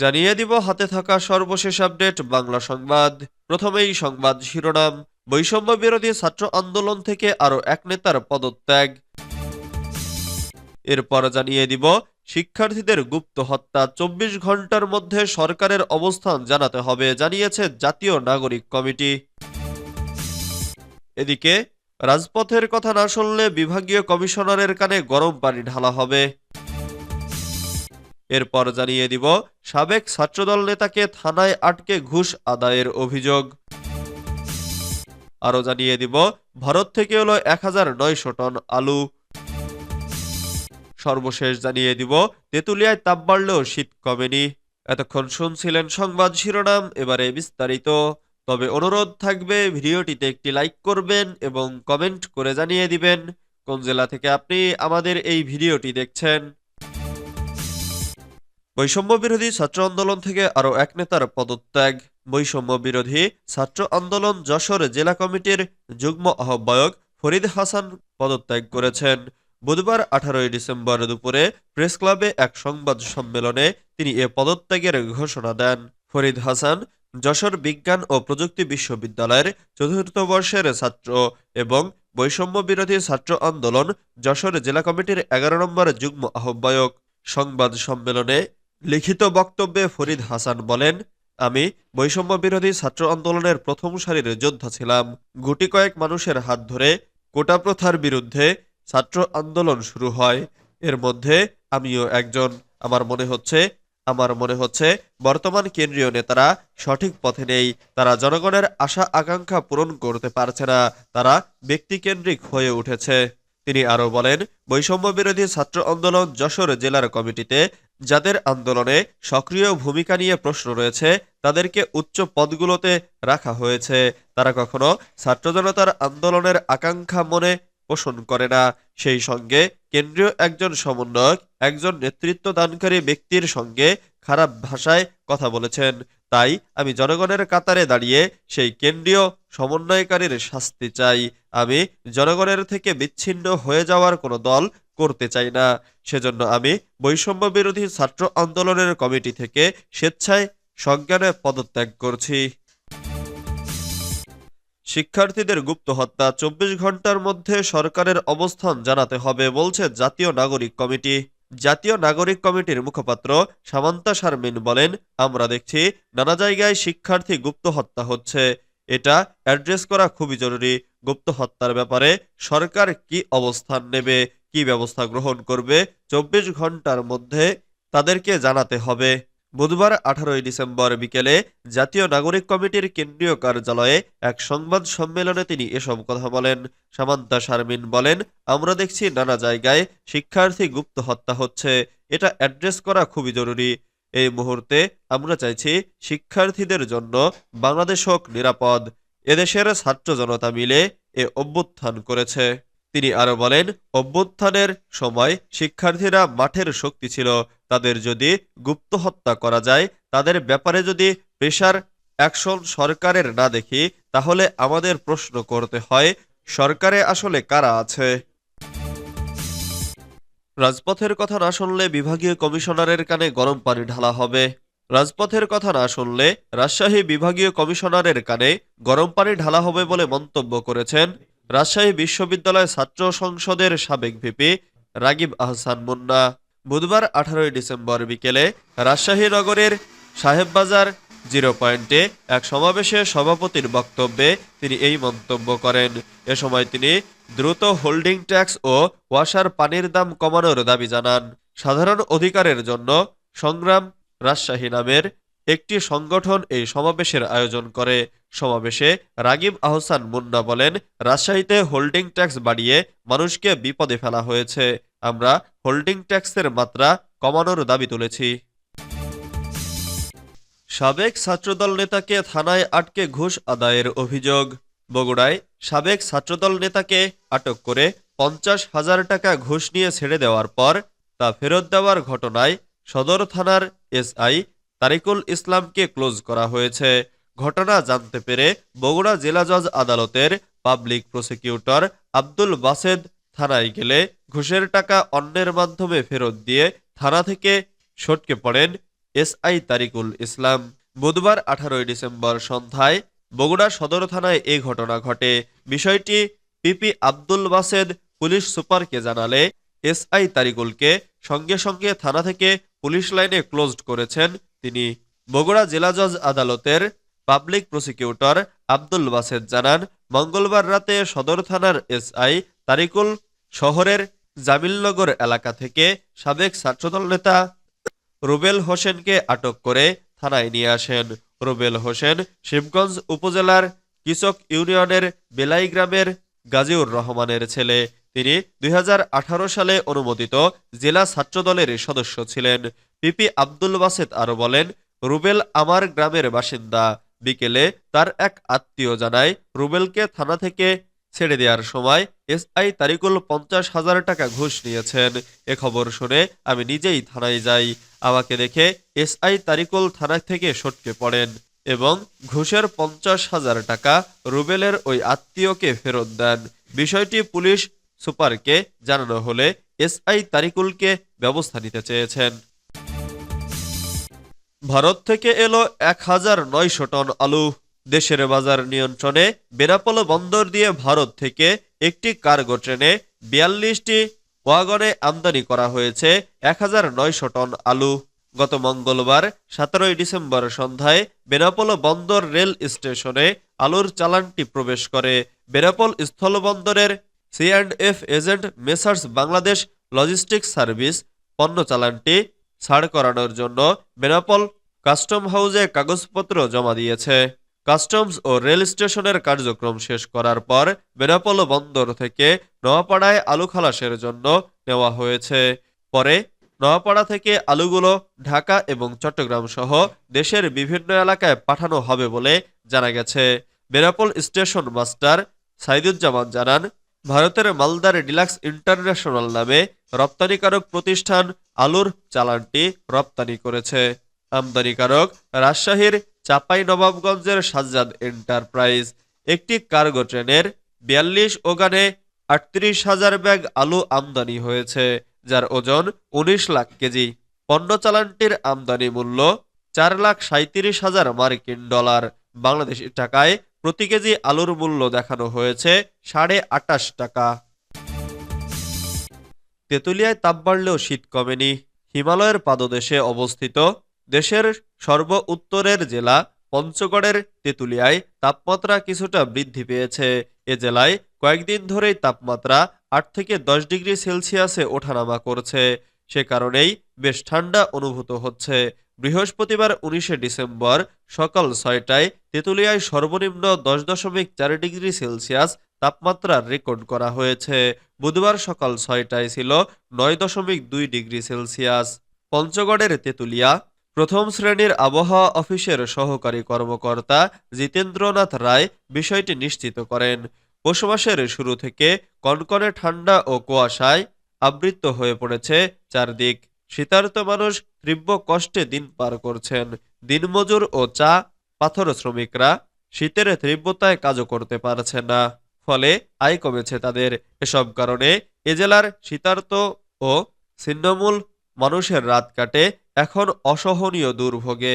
জানিয়ে দিব হাতে থাকা সর্বশেষ আপডেট, বাংলা সংবাদ। প্রথমেই সংবাদ শিরোনাম, বৈষম্য বিরোধী ছাত্র আন্দোলন থেকে আরও এক নেতার পদত্যাগ। এরপর জানিয়ে দিব, শিক্ষার্থীদের গুপ্ত হত্যা, চব্বিশ ঘণ্টার মধ্যে সরকারের অবস্থান জানাতে হবে, জানিয়েছে জাতীয় নাগরিক কমিটি। এদিকে, রাজপথের কথা না শুনলে বিভাগীয় কমিশনারের কানে গরম পানি ঢালা হবে। এরপর জানিয়ে দিব, সাবেক ছাত্রদল নেতাকে থানায় আটকে ঘুষ আদায়ের অভিযোগ। আরও জানিয়ে দিব, ভারত থেকে এলো এক টন আলু। সর্বশেষ জানিয়ে দিব, তেঁতুলিয়ায় তাপ বাড়লেও শীত কমেনি। এতক্ষণ শুনছিলেন সংবাদ শিরোনাম, এবারে বিস্তারিত। তবে অনুরোধ থাকবে, ভিডিওটিতে একটি লাইক করবেন এবং কমেন্ট করে জানিয়ে দিবেন, কোন জেলা থেকে আপনি আমাদের এই ভিডিওটি দেখছেন। বৈষম্য বিরোধী ছাত্র আন্দোলন থেকে আরও এক নেতার পদত্যাগ। বৈষম্য বিরোধী ছাত্র আন্দোলন যশোর জেলা কমিটির যুগ্ম আহ্বায়ক ফরিদ হাসান পদত্যাগ করেছেন। বুধবার আঠারোই ডিসেম্বর দুপুরে প্রেস ক্লাবে এক সংবাদ সম্মেলনে তিনি এ পদত্যাগের ঘোষণা দেন। ফরিদ হাসান যশোর বিজ্ঞান ও প্রযুক্তি বিশ্ববিদ্যালয়ের চতুর্থ বর্ষের ছাত্র এবং বৈষম্য বিরোধী ছাত্র আন্দোলন যশোর জেলা কমিটির এগারো নম্বর যুগ্ম আহ্বায়ক। সংবাদ সম্মেলনে লিখিত বক্তব্যে ফরিদ হাসান বলেন, আমি বৈষম্য বিরোধী ছাত্র আন্দোলনের প্রথম সারির যোদ্ধা ছিলাম। গুটি কয়েক মানুষের হাত ধরে কোটা প্রথার বিরুদ্ধে ছাত্র আন্দোলন শুরু হয়। এর মধ্যে আমিও একজন। আমার মনে হচ্ছে, আমার মনে হচ্ছে বর্তমান কেন্দ্রীয় নেতারা সঠিক পথে নেই। তারা জনগণের আশা আকাঙ্ক্ষা পূরণ করতে পারছে না। তারা ব্যক্তিকেন্দ্রিক হয়ে উঠেছে। তিনি আরও বলেন, বৈষম্য বিরোধী ছাত্র আন্দোলন যশোর জেলার কমিটিতে যাদের আন্দোলনে সক্রিয় ভূমিকা নিয়ে প্রশ্ন রয়েছে, তাদেরকে উচ্চ পদগুলোতে রাখা হয়েছে। তারা কখনো ছাত্র জনতার আন্দোলনের আকাঙ্ক্ষা মনে পোষণ করে না। সেই সঙ্গে কেন্দ্রীয় একজন সমন্বয়ক, একজন নেতৃত্ব দানকারী ব্যক্তির সঙ্গে খারাপ ভাষায় কথা বলেছেন। তাই আমি জনগণের কাতারে দাঁড়িয়ে সেই কেন্দ্রীয় সমন্বয়কারীর শাস্তি চাই। আমি জনগণের থেকে বিচ্ছিন্ন হয়ে যাওয়ার কোনো দল করতে চাই না। সেজন্য আমি বৈষম্য বিরোধী ছাত্র আন্দোলনের কমিটি থেকে স্বেচ্ছায় সজ্ঞানে পদত্যাগ করছি। শিক্ষার্থীদের গুপ্ত হত্যা, চব্বিশ ঘণ্টার মধ্যে সরকারের অবস্থান জানাতে হবে বলছে জাতীয় নাগরিক কমিটি। জাতীয় নাগরিক কমিটির মুখপাত্র সামান্তা শারমিন বলেন, আমরা দেখছি নানা জায়গায় শিক্ষার্থী গুপ্ত হত্যা হচ্ছে। এটা অ্যাড্রেস করা খুবই জরুরি। গুপ্ত হত্যার ব্যাপারে সরকার কি অবস্থান নেবে, কি ব্যবস্থা গ্রহণ করবে, চব্বিশ ঘণ্টার মধ্যে তাদেরকে জানাতে হবে। বুধবার আঠারোই ডিসেম্বর বিকেলে জাতীয় নাগরিক কমিটির কেন্দ্রীয় কার্যালয়ে এক সংবাদ সম্মেলনে তিনি এসব কথা বলেন। সামান্তা শারমিন বলেন, আমরা দেখছি নানা জায়গায় শিক্ষার্থী গুপ্ত হত্যা হচ্ছে। এটা অ্যাড্রেস করা খুবই জরুরি। এই মুহূর্তে আমরা চাইছি শিক্ষার্থীদের জন্য বাংলাদেশ হোক নিরাপদ। এদেশের ছাত্র জনতা মিলে এ অভ্যুত্থান করেছে। তিনি আরও বলেন, অভ্যুত্থানের সময় শিক্ষার্থীরা মাঠের শক্তি ছিল, তাদের যদি গুপ্ত হত্যা করা যায়, তাদের ব্যাপারে যদি প্রেশার অ্যাকশন সরকারের না দেখি, তাহলে আমাদের প্রশ্ন করতে হয়, সরকারে আসলে কারা আছে? রাজপথের কথা না শুনলে বিভাগীয় কমিশনারের কানে গরম পানি ঢালা হবে। রাজপথের কথা না শুনলে রাজশাহী বিভাগীয় কমিশনারের কানে গরম পানি ঢালা হবে বলে মন্তব্য করেছেন রাজশাহী বিশ্ববিদ্যালয় ছাত্র সংসদের সাবেক ভিপি রাগিব আহসান মুন্না বুধবার আঠারোই ডিসেম্বর বিকেলে রাজশাহী নগরের সাহেববাজার জিরো পয়েন্টে এক সমাবেশে সভাপতির বক্তব্যে তিনি এই মন্তব্য করেন। এ সময় তিনি দ্রুত হোল্ডিং ট্যাক্স ও ওয়াসার পানির দাম কমানোর দাবি জানান। সাধারণ অধিকারের জন্য সংগ্রাম রাজশাহী নামের একটি সংগঠন এই সমাবেশের আয়োজন করে। সমাবেশে রাগিব আহসান মুন্না বলেন, রাজশাহীতে হোল্ডিং ট্যাক্স বাড়িয়ে মানুষকে বিপদে ফেলা হয়েছে। আমরা হোল্ডিং ট্যাক্সের মাত্রা কমানোর দাবি তুলেছি। সাবেক ছাত্রদল নেতাকে থানায় আটকে ঘুষ আদায়ের অভিযোগ। বগুড়ায় সাবেক ছাত্রদল নেতাকে আটক করে পঞ্চাশ হাজার টাকা ঘুষ নিয়ে ছেড়ে দেওয়ার পর তা ফেরত দেওয়ার ঘটনায় সদর থানার এসআই তারিকুল ইসলামকে ক্লোজ করা হয়েছে। ঘটনা জানতে পেরে বগুড়া জেলা জজ আদালতের পাবলিক প্রসিকিউটর আব্দুল বাসেদ থানায় গেলে ঘুষের টাকা অন্যের মাধ্যমে ফেরত দিয়ে থানা থেকে সটকে পড়েন এসআই তারিকুল ইসলাম। বুধবার আঠারোই ডিসেম্বর সন্ধ্যায় বগুড়া সদর থানায় এ ঘটনা ঘটে। বিষয়টি পিপি আব্দুল বাসেদ পুলিশ সুপারকে জানালে এসআই তারিকুলকে সঙ্গে সঙ্গে থানা থেকে পুলিশ লাইনে ক্লোজড করেছেন তিনি বগুড়া জেলা জজ আদালতের পাবলিক প্রসিকিউটর আব্দুল বাসেদ জানান, মঙ্গলবার রাতে সদর থানার এসআই তারিকুল শহরের জামিলনগর এলাকা থেকে সাবেক ছাত্রদল নেতা রুবেল হোসেনকে আটক করে থানায় নিয়ে আসেন। রুবেল হোসেন শিবগঞ্জ উপজেলার কৃষক ইউনিয়নের বেলাই গ্রামের গাজীউর রহমানের ছেলে। তিনি দুই হাজার আঠারো সালে অনুমোদিত জেলা ছাত্রদলের সদস্য ছিলেন। পিপি আব্দুল বাসেদ আরও বলেন, রুবেল আমার গ্রামের বাসিন্দা। বিকেলে তার এক আত্মীয় জানায়, রুবেলকে থানা থেকে ছেড়ে দেওয়ার সময় এসআই তারিকুল পঞ্চাশ হাজার টাকা ঘুষ নিয়েছেন। এ খবর শুনে আমি নিজেই থানায় যাই। আমাকে দেখে এসআই তারিকুল থানা থেকে সটকে পড়েন এবং ঘুষের পঞ্চাশ হাজার টাকা রুবেলের ওই আত্মীয়কে ফেরত দেন। বিষয়টি পুলিশ সুপারকে জানানো হলে এসআই তারিকুলকে ব্যবস্থা নিতে চেয়েছেন। ভারত থেকে এলো এক হাজার নয়শো টন আলু। দেশের বাজার নিয়ন্ত্রণে বেনাপোল বন্দর দিয়ে ভারত থেকে একটি কার্গো ট্রেনে বিয়াল্লিশটি ওয়াগনে আমদানি করা হয়েছে এক হাজার নয়শো টন আলু। গত মঙ্গলবার, সতেরোই ডিসেম্বর সন্ধ্যায় বেনাপোল বন্দর রেল স্টেশনে আলুর চালানটি প্রবেশ করে। Benapole স্থলবন্দরের C and F agent messrs Bangladesh logistic service পণ্য চালানটি ছাড় করানোর জন্য বেনাপল কাস্টম হাউসে কাগজপত্র জমা দিয়েছে। কাস্টমস ও রেল স্টেশনের কার্যক্রম শেষ করার পর বেনাপোল বন্দর থেকে নোয়াপাড়ায় আলু খালাসের জন্য নেওয়া হয়েছে। পরে নোয়াপাড়া থেকে আলুগুলো ঢাকা এবং চট্টগ্রাম সহ দেশের বিভিন্ন এলাকায় পাঠানো হবে বলে জানা গেছে। বেনাপোল স্টেশন মাস্টার সাইদুজ্জামান জানান ভারতের মালদার ডিলাক্স ইন্টারন্যাশনাল নামে রপ্তানিকারক প্রতিষ্ঠান আলুর চালানটি রপ্তানি করেছে। আমদানিকারক রাজশাহীর নবাবগঞ্জের সাজ্জাদ এন্টারপ্রাইজ। একটি কার্গো ট্রেনের বিয়াল্লিশ ওগানে আটত্রিশ হাজার ব্যাগ আলু আমদানি হয়েছে, যার ওজন উনিশ লাখ কেজি। পণ্য চালানটির আমদানি মূল্য চার লাখ সাঁত্রিশ হাজার মার্কিন ডলার। বাংলাদেশি টাকায় প্রতি কেজি আলুর মূল্য দেখানো হয়েছে সাড়ে আটাশ টাকা। তেঁতুলিয়ায় তাপ বাড়লেও শীত কমেনি। হিমালয়ের পাদদেশে অবস্থিত দেশের সর্ব উত্তরের জেলা পঞ্চগড়ের তেঁতুলিয়ায় তাপমাত্রা কিছুটা বৃদ্ধি পেয়েছে। এ জেলায় কয়েকদিন ধরেই তাপমাত্রা আট থেকে দশ ডিগ্রি সেলসিয়াসে ওঠানামা করছে। সে কারণেই বেশ ঠান্ডা অনুভূত হচ্ছে। বৃহস্পতিবার উনিশে ডিসেম্বর সকাল ছয়টায় তেঁতুলিয়ায় সর্বনিম্ন দশ দশমিক চার ডিগ্রি সেলসিয়াস তাপমাত্রা রেকর্ড করা হয়েছে। বুধবার সকাল ছয়টায় ছিল নয় দশমিক দুই ডিগ্রি সেলসিয়াস। পঞ্চগড়ের তেঁতুলিয়া প্রথম শ্রেণির আবহাওয়া অফিসের সহকারী কর্মকর্তা জিতেন্দ্রনাথ রায় বিষয়টি নিশ্চিত করেন। পৌষ মাসের শুরু থেকে কনকনে ঠান্ডা ও কুয়াশায় আবৃত হয়ে পড়েছে চারদিক। শীতার্ত মানুষ তীব্র কষ্টে দিন পার করছেন। দিনমজুর ও চা পাথর শ্রমিকরা শীতের তীব্রতায় কাজও করতে পারছে না। ফলে আয় কমেছে তাদের। এসব কারণে এ জেলার শীতার্ত ও ছিন্নমূল মানুষের রাত কাটে। এখন অসহনীয় দুর্ভোগে